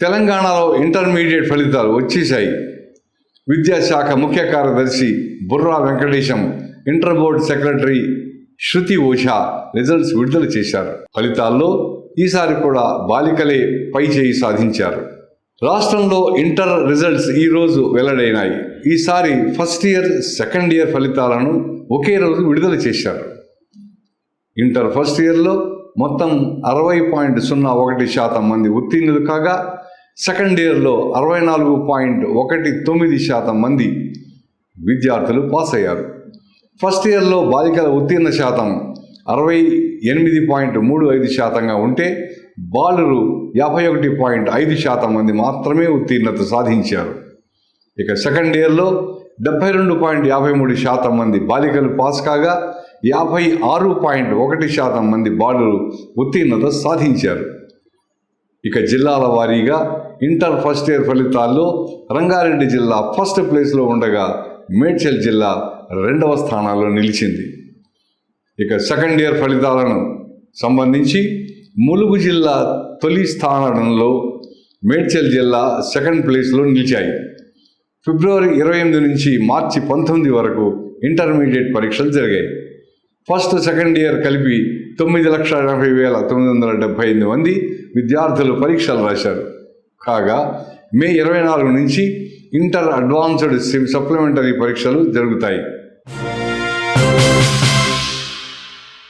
తెలంగాణలో ఇంటర్మీడియట్ ఫలితాలు వచ్చేశాయి. విద్యాశాఖ ముఖ్య కార్యదర్శి Burra Venkatesham inter board secretary Shruti Osha results విడుదల చేశారు. ఫలితాల్లో ఈసారి కూడా బాలికలే పై చేయి సాధించారు. రాష్ట్రంలో ఇంటర్ రిజల్ట్స్ ఈ రోజు వెల్లడైనాయి. ఈసారి ఫస్ట్ ఇయర్ సెకండ్ ఇయర్ ఫలితాలను ఒకే రోజు విడుదల చేశారు. ఇంటర్ ఫస్ట్ ఇయర్లో మొత్తం అరవై పాయింట్ సున్నా ఒకటి శాతం మంది ఉత్తీర్ణులు కాగా సెకండ్ ఇయర్లో అరవై నాలుగు పాయింట్ ఒకటి తొమ్మిది శాతం మంది విద్యార్థులు పాస్ అయ్యారు. ఫస్ట్ ఇయర్లో బాలికల ఉత్తీర్ణ శాతం అరవై ఎనిమిది పాయింట్ మూడు ఐదు శాతంగా ఉంటే బాలురు యాభై ఒకటి పాయింట్ ఐదు శాతం మంది మాత్రమే ఉత్తీర్ణత సాధించారు. ఇక సెకండ్ ఇయర్లో డెబ్బై రెండు పాయింట్ యాభై మూడు శాతం మంది బాలికలు పాస్ కాగా యాభై ఆరు పాయింట్ ఒకటి శాతం మంది బాలురు ఉత్తీర్ణత సాధించారు. ఇక జిల్లాల వారీగా ఇంటర్ ఫస్ట్ ఇయర్ ఫలితాల్లో రంగారెడ్డి జిల్లా ఫస్ట్ ప్లేస్లో ఉండగా మేడ్చల్ జిల్లా రెండవ స్థానాల్లో నిలిచింది. ఇక సెకండ్ ఇయర్ ఫలితాలను సంబంధించి ములుగు జిల్లా తొలి స్థానంలో మేడ్చల్ జిల్లా సెకండ్ ప్లేస్లో నిలిచాయి. ఫిబ్రవరి ఇరవై ఎనిమిది నుంచి మార్చి పంతొమ్మిది వరకు ఇంటర్మీడియట్ పరీక్షలు జరిగాయి. ఫస్ట్ సెకండ్ ఇయర్ కలిపి తొమ్మిది లక్షల ఎనభై వేల తొమ్మిది వందల డెబ్బై ఎనిమిది మంది విద్యార్థులు పరీక్షలు రాశారు. కాగా మే ఇరవై నాలుగు నుంచి ఇంటర్ అడ్వాన్స్డ్ సప్లిమెంటరీ పరీక్షలు జరుగుతాయి.